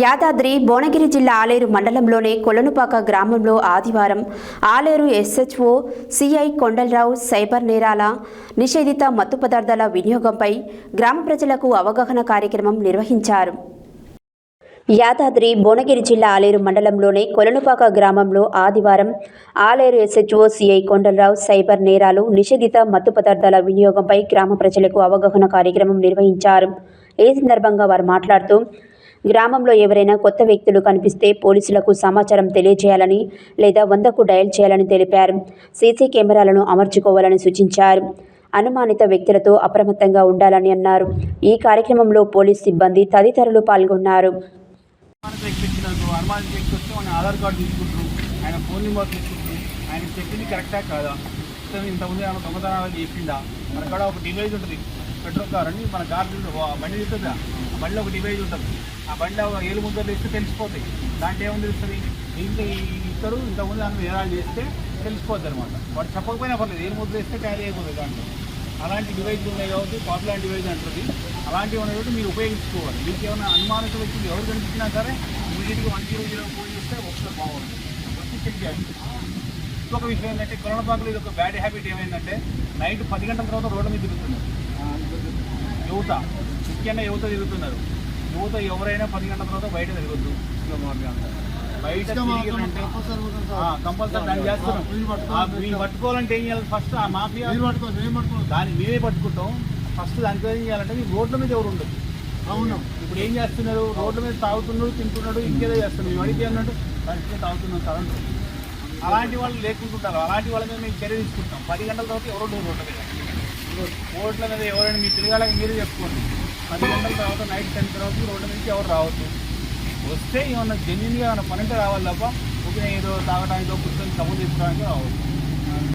యాదాద్రి భువనగిరి జిల్లా ఆలేరు మండలంలోని కొలనుపాక గ్రామంలో ఆదివారం Aler SHO CI Kondalarao cyber నేరాల నిషేధిత మత్తు పదార్థాల వినియోగంపై గ్రామ ప్రజలకు అవగాహన కార్యక్రమం నిర్వహించారు. యాదాద్రి భువనగిరి జిల్లా ఆలేరు మండలంలోని కొలనుపాక గ్రామంలో ఆదివారం Aler SHO CI Kondalarao cyber నేరాలు నిషేధిత మత్తు పదార్థాల వినియోగంపై గ్రామ ప్రజలకు అవగాహన కార్యక్రమం నిర్వహించారు. ఈ సందర్భంగా వారు మాట్లాడుతూ గ్రామంలో ఎవరైనా కొత్త వ్యక్తులు కనిపిస్తే పోలీసులకు సమాచారం తెలియజేయాలని లేదా వందకు డయల్ చేయాలని తెలిపారు. సీసీ కెమెరాలను అమర్చుకోవాలని సూచించారు. అనుమానిత వ్యక్తులతో అప్రమత్తంగా ఉండాలని అన్నారు. ఈ కార్యక్రమంలో పోలీస్ సిబ్బంది తదితరులు పాల్గొన్నారు. ఆధార్ కార్డు ఆయన ఫోన్ నెంబర్ ఆయన చెప్పింది కరెక్టా కాదా? ఇంతకుముందు ఏమైనా దొంగతనాలు చెప్పిందా మన కాడ ఒక డివైజ్ ఉంటుంది. పెట్రోల్ కార్ అని మన కార్ బండి తీస్తుందా బండిలో ఒక డివైజ్ ఉంటుంది. ఆ బండిలో ఏలు ముద్దలు ఇస్తే తెలిసిపోతాయి. దాంట్లో ఏముంది తెలుస్తుంది? దీంట్లో ఇస్తారు ఇద్దరు ఇంతకుముందు దాన్ని నేరాలు చేస్తే తెలిసిపోద్ది అనమాట వాడు చెప్పకపోయినా పర్లేదు ఏలు ముద్ర ఇస్తే ట్యాలీ అయిపోతుంది దాంట్లో. అలాంటి డివైజ్లు ఉన్నాయి కాబట్టి పాపులర్ డివైజ్ అంటుంది. అలాంటివి ఉన్నటువంటి మీరు ఉపయోగించుకోవాలి. మీకు ఏమైనా అనుమానిత వ్యక్తులు ఎవరు కనిపించినా సరే ఇమీడియట్గా వన్ జీరో జీరో ఫోన్ చేస్తే ఒకసారి బాగుంటుంది. వచ్చి చెక్ చేయాలి ఇంకొక విషయం ఏంటంటే కరోనా పాకులు ఇది ఒక బ్యాడ్ హ్యాబిట్ ఏమైందంటే నైట్ పది గంటల తర్వాత రోడ్డు మీద తిరుగుతుంది. యువత. ముఖ్యంగా యువత తిరుగుతున్నారు. యువత ఎవరైనా పది గంటల తర్వాత బయట తిరగద్దు. బయట కంపల్సరీ దాన్ని చేస్తున్నాం. ఆ, మీరు పట్టుకోవాలంటే ఏం చేయాలి? ఫస్ట్ ఆ మాఫియా దాన్ని మేమే పట్టుకుంటాం. ఫస్ట్ దానికి ఏం చేయాలంటే మీరు రోడ్ల మీద ఎవరు ఉండదు అవును. ఇప్పుడు ఏం చేస్తున్నారు? రోడ్ల మీద తాగుతున్నాడు తింటున్నాడు ఇంకేదో చేస్తున్నాడు మేము అడిగి అన్నట్టు దానికి తాగుతున్నాం సార్. అలాంటి వాళ్ళు లేకుంటుంటారు అలాంటి వాళ్ళ మీద మేము చర్య తీసుకుంటాం. పది గంటల తర్వాత ఎవరు రోడ్ల మీద. రోడ్ల మీద ఎవరైనా మీ తిరగాలని మీరు చెప్పుకోండి. పది గంటల తర్వాత నైట్ టెన్ తర్వాత రోడ్డు నుంచి ఎవరు రావద్దు. వస్తే ఏమన్నా జెన్యున్గా ఏమైనా పని అంటే రావాలి తప్ప ఒక ఏదో తాగడానికి కూర్చొని కబుర్లు తీసుకోవడానికి రావద్దు.